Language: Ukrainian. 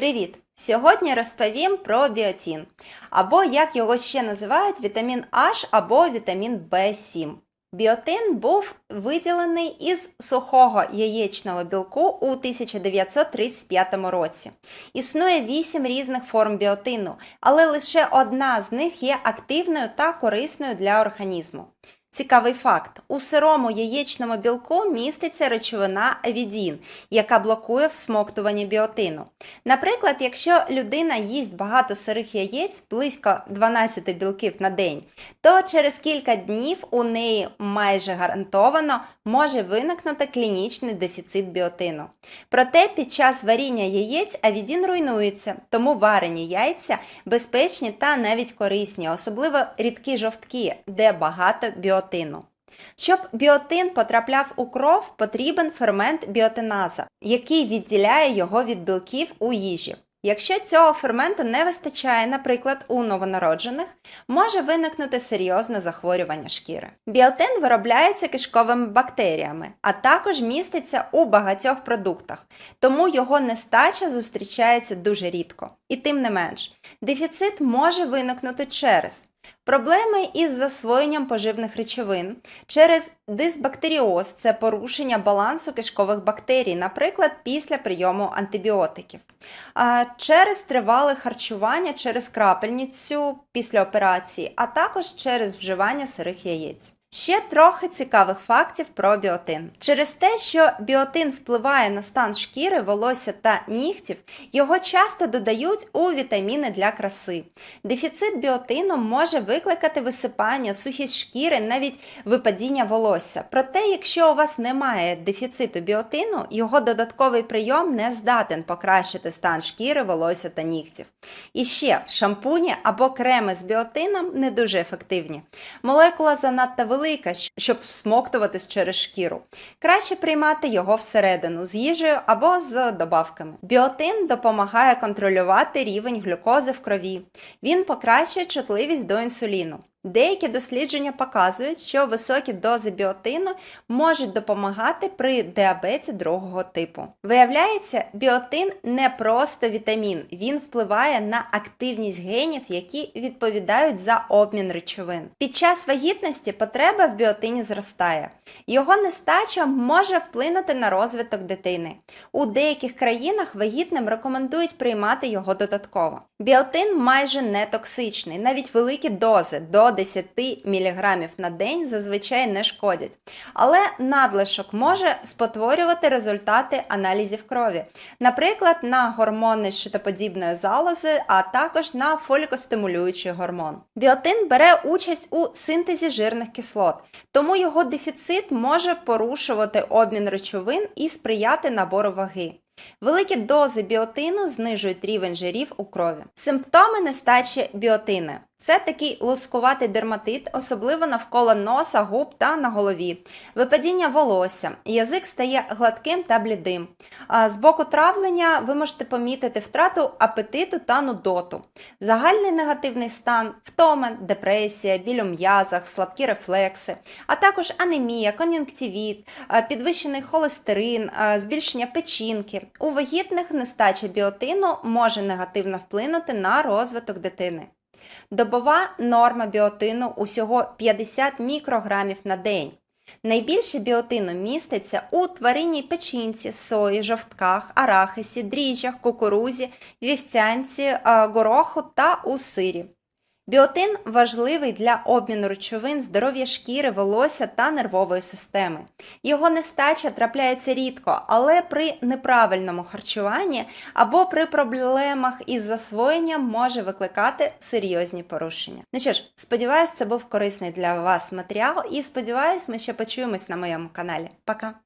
Привіт! Сьогодні розповім про біотін, або як його ще називають вітамін H або вітамін В7. Біотин був виділений із сухого яєчного білку у 1935 році. Існує 8 різних форм біотину, але лише одна з них є активною та корисною для організму. Цікавий факт: у сирому яєчному білку міститься речовина авідін, яка блокує всмоктування біотину. Наприклад, якщо людина їсть багато сирих яєць, близько 12 білків на день, то через кілька днів у неї майже гарантовано може виникнути клінічний дефіцит біотину. Проте під час варіння яєць авідін руйнується, тому варені яйця безпечні та навіть корисні, особливо рідкі жовтки, де багато біотину. Щоб біотин потрапляв у кров, потрібен фермент біотиназа, який відділяє його від білків у їжі. Якщо цього ферменту не вистачає, наприклад, у новонароджених, може виникнути серйозне захворювання шкіри. Біотин виробляється кишковими бактеріями, а також міститься у багатьох продуктах, тому його нестача зустрічається дуже рідко. І тим не менш, дефіцит може виникнути через Проблеми із засвоєнням поживних речовин через дисбактеріоз це порушення балансу кишкових бактерій, наприклад, після прийому антибіотиків, а через тривале харчування через крапельницю після операції, а також через вживання сирих яєць. Ще трохи цікавих фактів про біотин. Через те, що біотин впливає на стан шкіри, волосся та нігтів, його часто додають у вітаміни для краси. Дефіцит біотину може викликати висипання, сухість шкіри, навіть випадіння волосся. Проте, якщо у вас немає дефіциту біотину, його додатковий прийом не здатен покращити стан шкіри, волосся та нігтів. І ще шампуні або креми з біотином не дуже ефективні. Молекула занадто велика, щоб всмоктуватись через шкіру. Краще приймати його всередину з їжею або з добавками. Біотин допомагає контролювати рівень глюкози в крові. Він покращує чутливість до інсуліну. Деякі дослідження показують, що високі дози біотину можуть допомагати при діабеті другого типу. Виявляється, біотин не просто вітамін, він впливає на активність генів, які відповідають за обмін речовин. Під час вагітності потреба в біотині зростає. Його нестача може вплинути на розвиток дитини. У деяких країнах вагітним рекомендують приймати його додатково. Біотин майже не токсичний, навіть великі дози до 10 мг на день зазвичай не шкодять. Але надлишок може спотворювати результати аналізів крові, наприклад, на гормони щитоподібної залози, а також на фолікостимулюючий гормон. Біотин бере участь у синтезі жирних кислот, тому його дефіцит може порушувати обмін речовин і сприяти набору ваги. Великі дози біотину знижують рівень жирів у крові. Симптоми нестачі біотини. Це такий лускуватий дерматит, особливо навколо носа, губ та на голові, випадіння волосся, язик стає гладким та блідим. З боку травлення ви можете помітити втрату апетиту та нудоту, загальний негативний стан, втома, депресія, біль у м'язах, слабкі рефлекси, а також анемія, кон'юнктивіт, підвищений холестерин, збільшення печінки. У вагітних нестача біотину може негативно вплинути на розвиток дитини. Добова норма біотину усього 50 мікрограмів на день. Найбільше біотину міститься у тваринній печінці, сої, жовтках, арахисі, дріжджах, кукурузі, вівцянці, гороху та у сирі. Біотин важливий для обміну речовин, здоров'я шкіри, волосся та нервової системи. Його нестача трапляється рідко, але при неправильному харчуванні або при проблемах із засвоєнням може викликати серйозні порушення. Ну що ж, сподіваюсь, це був корисний для вас матеріал і сподіваюсь, ми ще почуємось на моєму каналі. Пока!